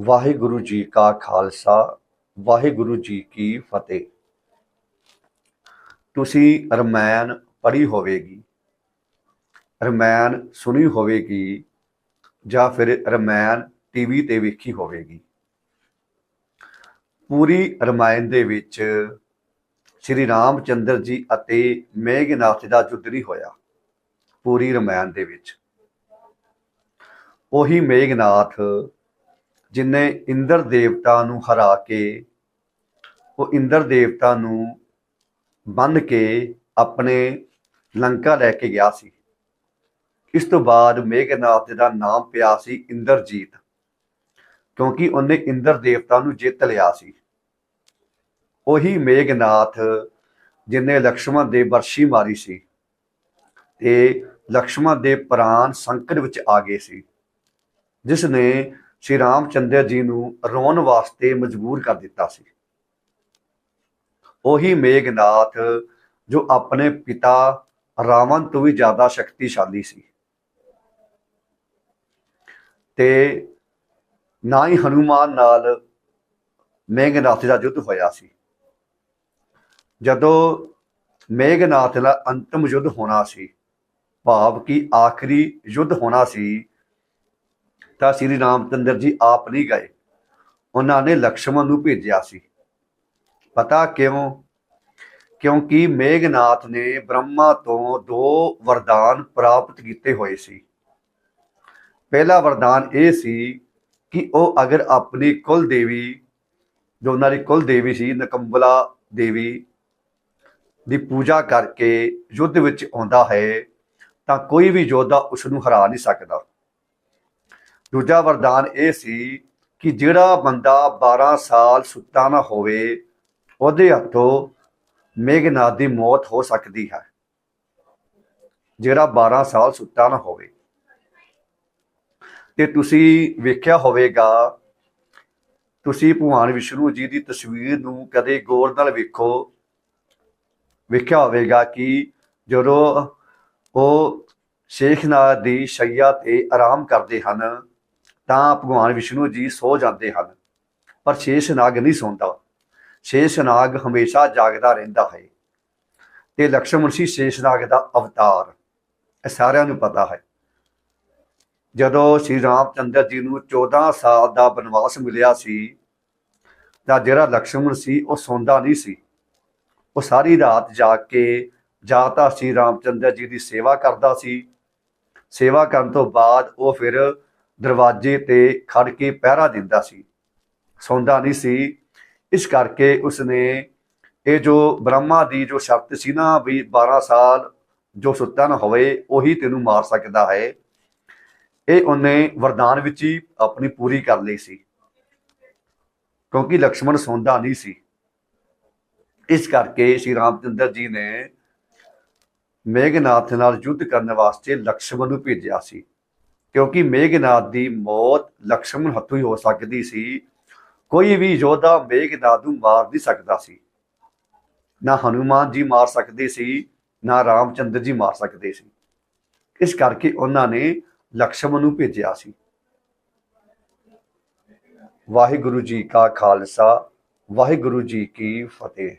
ਵਾਹਿਗੁਰੂ ਜੀ ਕਾ ਖਾਲਸਾ, ਵਾਹਿਗੁਰੂ ਜੀ ਕੀ ਫਤਿਹ। ਤੁਸੀਂ ਰਮਾਇਣ ਪੜ੍ਹੀ ਹੋਵੇਗੀ, ਰਮਾਇਣ ਸੁਣੀ ਹੋਵੇਗੀ, ਜਾਂ ਫਿਰ ਰਮਾਇਣ ਟੀਵੀ ਤੇ ਵੇਖੀ ਹੋਵੇਗੀ। ਪੂਰੀ ਰਮਾਇਣ ਦੇ ਵਿੱਚ ਸ਼੍ਰੀ ਰਾਮਚੰਦਰ ਜੀ ਅਤੇ ਮੇਘਨਾਥ ਦਾ ਯੁੱਧ ਨਹੀਂ ਹੋਇਆ, ਪੂਰੀ ਰਮਾਇਣ ਦੇ ਵਿੱਚ। ਉਹੀ ਮੇਘਨਾਥ ਜਿਨੇ ਇੰਦਰ ਦੇਵਤਾ ਨੂੰ ਹਰਾ ਕੇ, ਉਹ ਇੰਦਰ ਦੇਵਤਾ ਨੂੰ ਬੰਨ ਕੇ ਆਪਣੇ ਲੰਕਾ ਲੈ ਕੇ ਗਿਆ ਸੀ। ਇਸ ਤੋਂ ਬਾਅਦ ਮੇਘਨਾਥ ਦਾ ਨਾਮ ਪਿਆ ਸੀ ਇੰਦਰਜੀਤ, ਕਿਉਂਕਿ ਉਹਨੇ ਇੰਦਰ ਦੇਵਤਾ ਨੂੰ ਜਿੱਤ ਲਿਆ ਸੀ। ਉਹੀ ਮੇਘਨਾਥ ਜਿਨੇ ਲਕਸ਼ਮਣ ਦੇ ਬਰਸੀ ਮਾਰੀ ਸੀ ਤੇ ਲਕਸ਼ਮਣ ਦੇ ਪ੍ਰਾਣ ਸੰਕਟ ਵਿੱਚ ਆ ਗਏ ਸੀ, ਜਿਸ ਨੇ ਸ਼੍ਰੀ ਰਾਮ ਚੰਦਰ ਜੀ ਨੂੰ ਰੋਣ ਵਾਸਤੇ ਮਜਬੂਰ ਕਰ ਦਿੱਤਾ ਸੀ। ਉਹੀ ਮੇਘਨਾਥ ਜੋ ਆਪਣੇ ਪਿਤਾ ਰਾਵਣ ਤੋਂ ਵੀ ਜ਼ਿਆਦਾ ਸ਼ਕਤੀਸ਼ਾਲੀ ਸੀ। ਤੇ ਨਾ ਹੀ ਹਨੂਮਾਨ ਨਾਲ ਮੇਘਨਾਥ ਦਾ ਯੁੱਧ ਹੋਇਆ ਸੀ। ਜਦੋਂ ਮੇਘਨਾਥ ਦਾ ਅੰਤਮ ਯੁੱਧ ਹੋਣਾ ਸੀ, ਭਾਵ ਕਿ ਆਖਰੀ ਯੁੱਧ ਹੋਣਾ ਸੀ ਤਾਂ ਸ੍ਰੀ ਰਾਮਚੰਦਰ ਜੀ ਆਪ ਨਹੀਂ ਗਏ। ਉਹਨਾਂ ਨੇ ਲਕਸ਼ਮਣ ਨੂੰ ਭੇਜਿਆ ਸੀ। ਪਤਾ ਕਿਉਂ? ਕਿਉਂਕਿ ਮੇਘਨਾਥ ਨੇ ਬ੍ਰਹਮਾ ਤੋਂ ਦੋ ਵਰਦਾਨ ਪ੍ਰਾਪਤ ਕੀਤੇ ਹੋਏ ਸੀ। ਪਹਿਲਾ ਵਰਦਾਨ ਇਹ ਸੀ ਕਿ ਉਹ ਅਗਰ ਆਪਣੀ ਕੁਲ ਦੇਵੀ, ਜੋ ਉਹਨਾਂ ਦੀ ਕੁਲ ਦੇਵੀ ਸੀ, ਨਕੰਬਲਾ ਦੇਵੀ ਦੀ ਪੂਜਾ ਕਰਕੇ ਯੁੱਧ ਵਿੱਚ ਆਉਂਦਾ ਹੈ, ਤਾਂ ਕੋਈ ਵੀ ਯੋਧਾ ਉਸ ਨੂੰ ਹਰਾ ਨਹੀਂ ਸਕਦਾ। ਦੂਜਾ ਵਰਦਾਨ ਇਹ ਸੀ ਕਿ ਜਿਹੜਾ ਬੰਦਾ 12 ਸਾਲ ਸੁੱਤਾ ਨਾ ਹੋਵੇ, ਉਹਦੇ ਹੱਥੋਂ ਮੇਘਨਾਥ ਦੀ ਮੌਤ ਹੋ ਸਕਦੀ ਹੈ। ਜਿਹੜਾ 12 ਸਾਲ ਸੁੱਤਾ ਨਾ ਹੋਵੇ। ਤੇ ਤੁਸੀਂ ਵੇਖਿਆ ਹੋਵੇਗਾ, ਤੁਸੀਂ ਭਗਵਾਨ ਵਿਸ਼ਨੂੰ ਜੀ ਦੀ ਤਸਵੀਰ ਨੂੰ ਕਦੇ ਗੌਰ ਨਾਲ ਵੇਖੋ। ਵੇਖਿਆ ਹੋਵੇਗਾ ਕਿ ਜਦੋਂ ਉਹ ਸ਼ੇਖਨਾਥ ਦੀ ਸ਼ਈਆ ਤੇ ਆਰਾਮ ਕਰਦੇ ਹਨ ਤਾਂ ਭਗਵਾਨ ਵਿਸ਼ਨੂੰ ਜੀ ਸੋ ਜਾਂਦੇ ਹਨ। ਪਰ ਸ਼ੇਸ਼ਨਾਗ ਨਹੀਂ ਸੌਂਦਾ। ਸ਼ੇਸ਼ਨਾਗ ਹਮੇਸ਼ਾ ਜਾਗਦਾ ਰਹਿੰਦਾ ਹੈ। ਤੇ ਲਕਸ਼ਮਣ ਸੀ ਸ਼ੇਸ਼ਨਾਗ ਦਾ ਅਵਤਾਰ। ਇਹ ਸਾਰਿਆਂ ਨੂੰ ਪਤਾ ਹੈ। ਜਦੋਂ ਸ਼੍ਰੀ ਰਾਮ ਚੰਦਰ ਜੀ ਨੂੰ 14 ਸਾਲ ਦਾ ਬਨਵਾਸ ਮਿਲਿਆ ਸੀ, ਤਾਂ ਜਿਹੜਾ ਲਕਸ਼ਮਣ ਸੀ, ਉਹ ਸੌਂਦਾ ਨਹੀਂ ਸੀ। ਉਹ ਸਾਰੀ ਰਾਤ ਜਾਗ ਕੇ ਜਾਂ ਤਾਂ ਸ਼੍ਰੀ ਰਾਮਚੰਦਰ ਜੀ ਦੀ ਸੇਵਾ ਕਰਦਾ ਸੀ। ਸੇਵਾ ਕਰਨ ਤੋਂ ਬਾਅਦ ਉਹ ਫਿਰ ਦਰਵਾਜ਼ੇ ਤੇ ਖੜ ਕੇ ਪਹਿਰਾ ਦਿੰਦਾ ਸੀ। ਸੌਂਦਾ ਨਹੀਂ ਸੀ। ਇਸ ਕਰਕੇ ਉਸਨੇ ਇਹ ਜੋ ਬ੍ਰਹਮਾ ਦੀ ਜੋ ਸ਼ਰਤ ਸੀ ਨਾ ਵੀ 12 ਸਾਲ ਜੋ ਸੁੱਤਾ ਨਾ ਹੋਵੇ, ਉਹੀ ਤੈਨੂੰ ਮਾਰ ਸਕਦਾ ਹੈ। ਇਹ ਉਹਨੇ ਵਰਦਾਨ ਵਿੱਚ ਹੀ ਆਪਣੀ ਪੂਰੀ ਕਰ ਲਈ ਸੀ। ਕਿਉਂਕਿ ਲਕਸ਼ਮਣ ਸੌਂਦਾ ਨਹੀਂ ਸੀ। ਇਸ ਕਰਕੇ ਸ਼੍ਰੀ ਰਾਮਚੰਦਰ ਜੀ ਨੇ ਮੇਘਨਾਥ ਨਾਲ ਯੁੱਧ ਕਰਨ ਵਾਸਤੇ ਲਕਸ਼ਮਣ ਨੂੰ ਭੇਜਿਆ ਸੀ। ਕਿਉਂਕਿ ਮੇਘਨਾਥ ਦੀ ਮੌਤ ਲਕਸ਼ਮਣ ਹੱਥੋਂ ਹੀ ਹੋ ਸਕਦੀ ਸੀ। ਕੋਈ ਵੀ ਯੋਧਾ ਮੇਘਨਾਥ ਨੂੰ ਮਾਰ ਨਹੀਂ ਸਕਦਾ ਸੀ। ਨਾ ਹਨੂਮਾਨ ਜੀ ਮਾਰ ਸਕਦੇ ਸੀ, ਨਾ ਰਾਮਚੰਦਰ ਜੀ ਮਾਰ ਸਕਦੇ ਸੀ। ਇਸ ਕਰਕੇ ਉਹਨਾਂ ਨੇ ਲਕਸ਼ਮਣ ਨੂੰ ਭੇਜਿਆ ਸੀ। ਵਾਹਿਗੁਰੂ ਜੀ ਕਾ ਖਾਲਸਾ, ਵਾਹਿਗੁਰੂ ਜੀ ਕੀ ਫਤਿਹ।